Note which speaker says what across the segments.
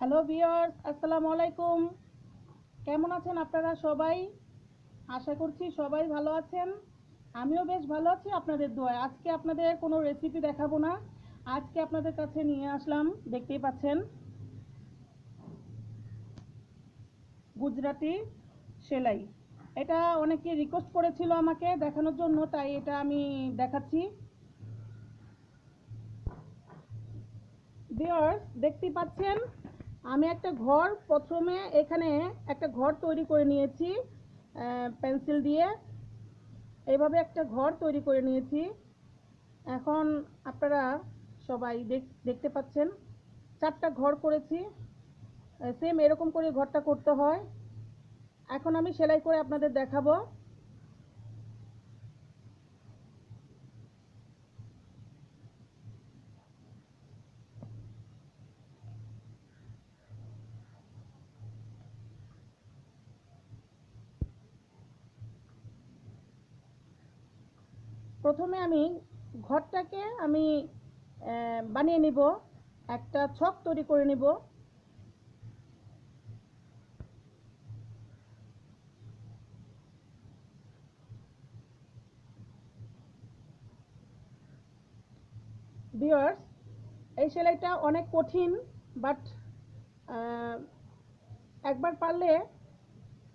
Speaker 1: Hello viewers আসসালামু আলাইকুম কেমন আছেন আপনারা সবাই? আশা করছি সবাই ভালো আছেন। আমিও বেশ ভালো আছি আপনাদের দোয়ায়। আজকে আপনাদের কোনো রেসিপি দেখাবো না। আজকে আপনাদের কাছে নিয়ে আসলাম, দেখতেই পাচ্ছেন। গুজরাটি সেলাই। এটা অনেকে রিকোয়েস্ট করেছিল আমাকে দেখানোর জন্য, তাই এটা আমি দেখাচ্ছি। ভিউয়ার্স দেখতেই পাচ্ছেন। আমি একটা ঘর প্রথমে এখানে একটা ঘর তৈরি করে নিয়েছি পেন্সিল দিয়ে। এইভাবে একটা ঘর তৈরি করে নিয়েছি। এখন আপনারা সবাই দেখ- দেখতে পাচ্ছেন, চারটা ঘর করেছি। সেম এরকম করে ঘরটা করতে হয়। এখন আমি সেলাই করে আপনাদের দেখাবো। প্রথমে আমি ঘরটাকে আমি বানিয়ে নিব, একটা ছক তৈরি করে নিব। ভিউয়ার্স এই সেলাইটা অনেক কঠিন বাট একবার পারলে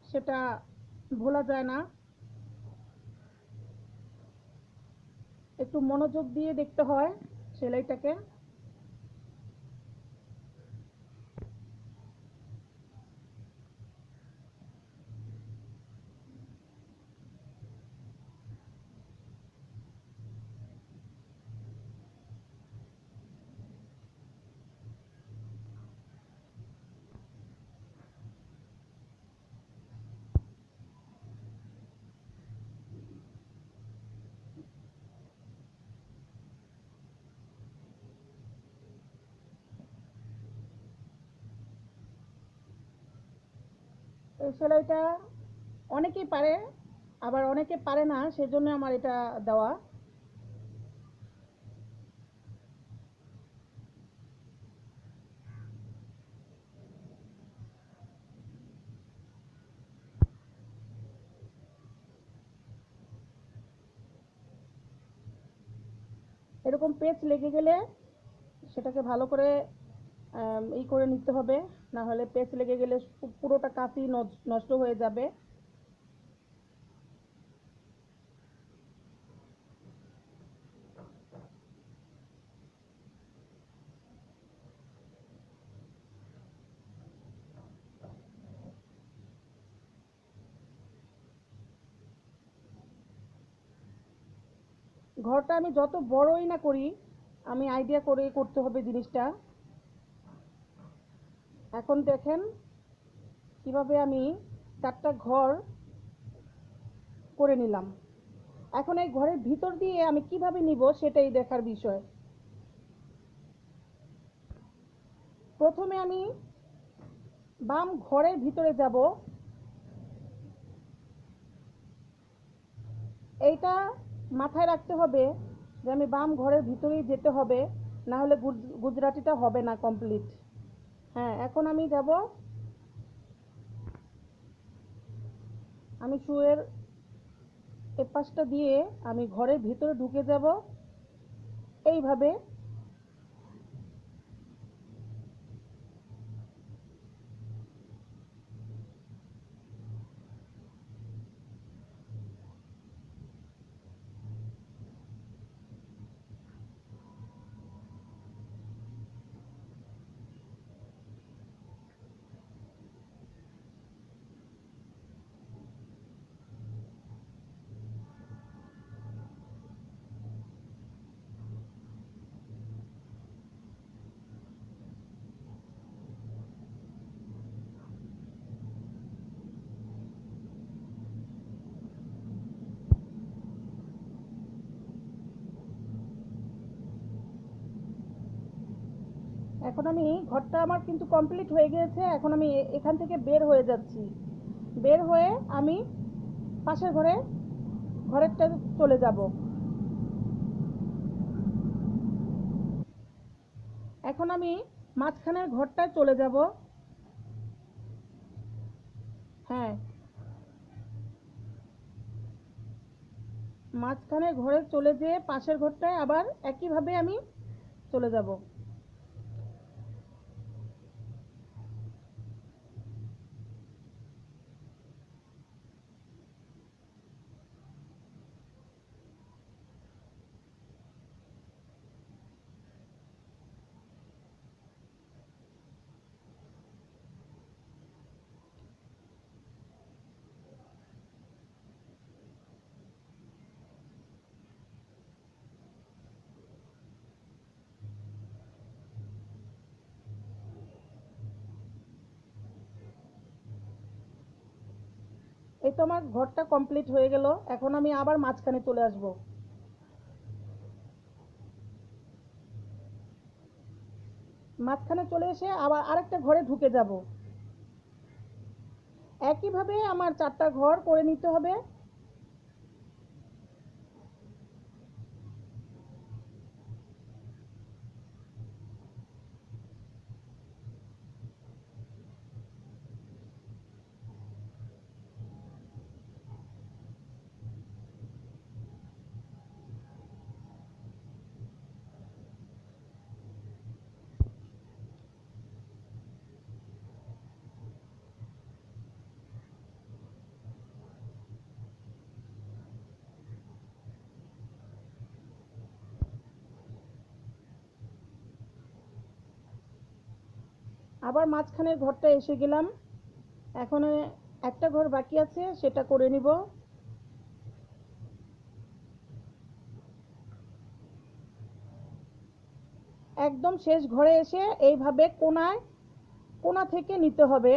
Speaker 1: সেটা ভোলা যায় না। একটু মনোযোগ দিয়ে দেখতে হয় সেলাইটাকে। এই সেলাইটা অনেকেই পারে, আবার অনেকে পারে না, সেজন্য আমার এটা দেওয়া। এরকম পেচ লেগে গেলে সেটাকে ভালো করে ই করে নিতে হবে। না হলে পেচ লেগে গেলে পুরোটা কাঁচি নষ্ট হয়ে যাবে। ঘরটা আমি যত বড়ই না করি, আমি আইডিয়া করে করতে হবে জিনিসটা। এখন দেখেন কীভাবে আমি চারটা ঘর করে নিলাম। এখন এই ঘরের ভিতর দিয়ে আমি কীভাবে নিব সেটাই দেখার বিষয়। প্রথমে আমি বাম ঘরের ভিতরে যাব। এইটা মাথায় রাখতে হবে যে আমি বাম ঘরের ভিতরেই যেতে হবে না হলে গুজরাটিটা হবে না কমপ্লিট হ্যাঁ এখন আমি যাব আমি শুয়ের এপাশটা দিয়ে আমি ঘরের ভিতরে ঢুকে যাব। এইভাবে এখন আমি ঘরটা আমার কিন্তু কমপ্লিট হয়ে গিয়েছে। এখন আমি এখান থেকে বের হয়ে যাচ্ছি। বের হয়ে আমি পাশের ঘরে, ঘরেরটা চলে যাব। এখন আমি মাঝখানের ঘরটায় চলে যাব। হ্যাঁ। মাঝখানের ঘরে চলে যেয়ে পাশের ঘরটায় আবার একইভাবে আমি চলে যাব এই তো আমার ঘরটা কমপ্লিট হয়ে গেল। এখন আমি আবার মাঝখানে চলে আসব। মাঝখানে চলে এসে আবার আরেকটা ঘরে ঢুকে যাব। একইভাবে আমার চারটা ঘর করে নিতে হবে। আবার মাঝখানের ঘরটা এসে গেলাম। এখন একটা ঘর বাকি আছে, সেটা করে নিব। একদম শেষ ঘরে এসে এইভাবে কোনায়, কোনা থেকে নিতে হবে।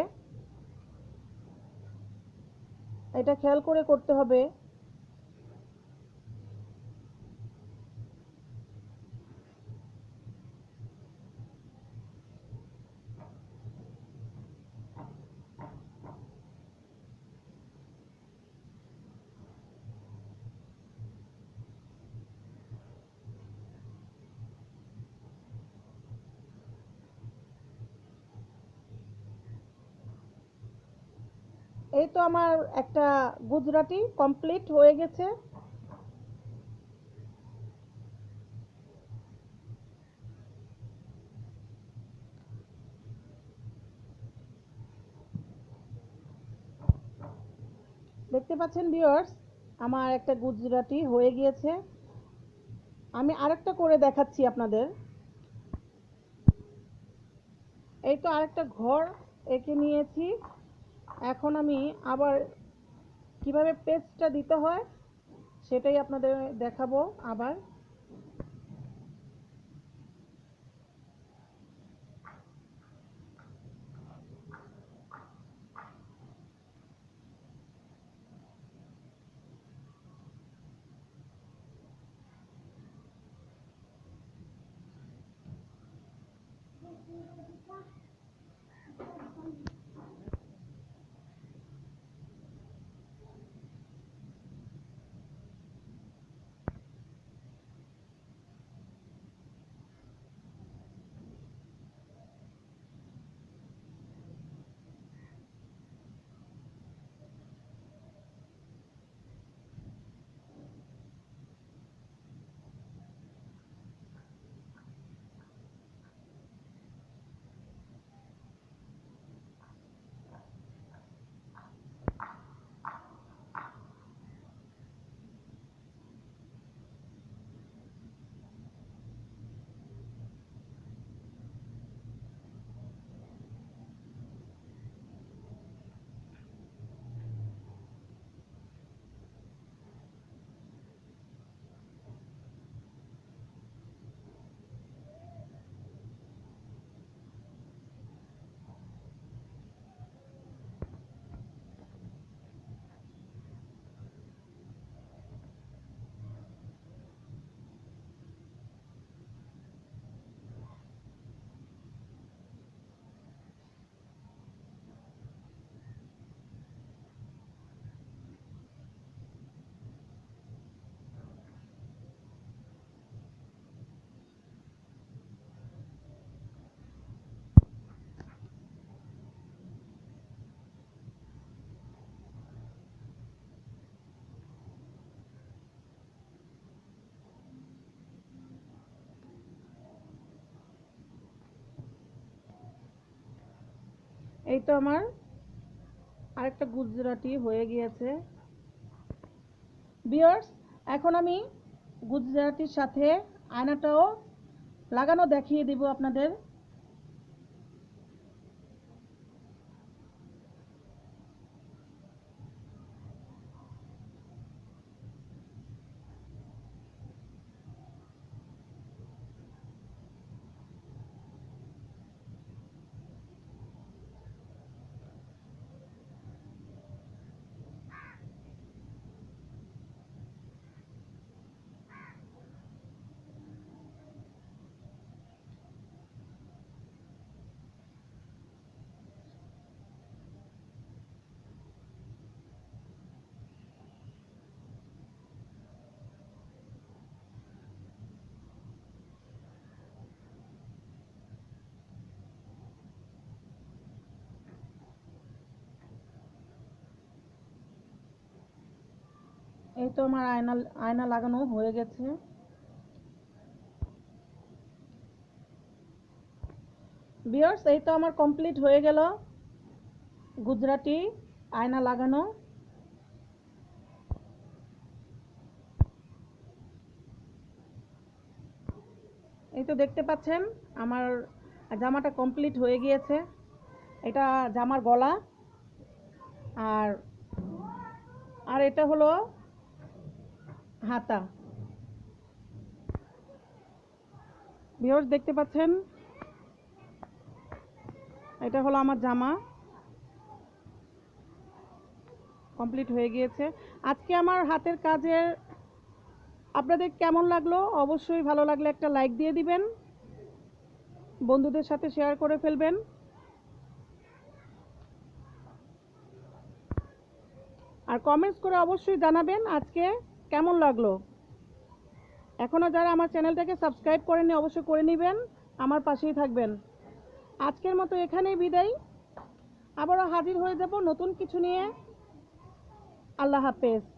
Speaker 1: এটা খেয়াল করে করতে হবে। এই তো আমার একটা গুজরাটি কমপ্লিট হয়ে গেছে। দেখতে পাচ্ছেন ভিউয়ার্স আমার একটা গুজরাটি হয়ে গিয়েছে। আমি আরেকটা করে দেখাচ্ছি আপনাদের। এই তো আরেকটা ঘর এঁকে নিয়েছি। এখন আমি আবার কীভাবে পেস্টটা দিতে হয় সেটাই আপনাদের দেখাবো আবার। এই তো আমার আরেকটা গুজরাটি হয়ে গিয়েছে। বিয়ার্স এখন আমি গুজরাটির সাথে আয়নাটাও লাগানো দেখিয়ে দিব আপনাদের। এই তো আমার আয়না আয়না লাগানো হয়ে গেছে। বিয়ার্স এই তো আমার কমপ্লিট হয়ে গেল গুজরাটি আয়না লাগানো। এই তো দেখতে পাচ্ছেন, আমার জামাটা কমপ্লিট হয়ে গিয়েছে। এটা জামার গলা। আর আর এটা হলো হাতা। ভিউয়ার্স দেখতে পাচ্ছেন? এটা হলো আমার জামা। কমপ্লিট হয়ে গিয়েছে। আজকে আমার হাতের কাজের আপনাদের কেমন লাগল? অবশ্যই ভালো লাগলে একটা লাইক দিয়ে দিবেন। বন্ধুদের সাথে শেয়ার করে ফেলবেন। আর কমেন্টস করে অবশ্যই জানাবেন আজকে। কেমন লাগল? এখনও যারা আমার চ্যানেলটাকে সাবস্ক্রাইব করেনি অবশ্যই করে নেবেন। আমার পাশেই থাকবেন। আজকের মতো এখানেই বিদায়। আবারও হাজির হয়ে যাব নতুন কিছু নিয়ে। আল্লাহ হাফেজ।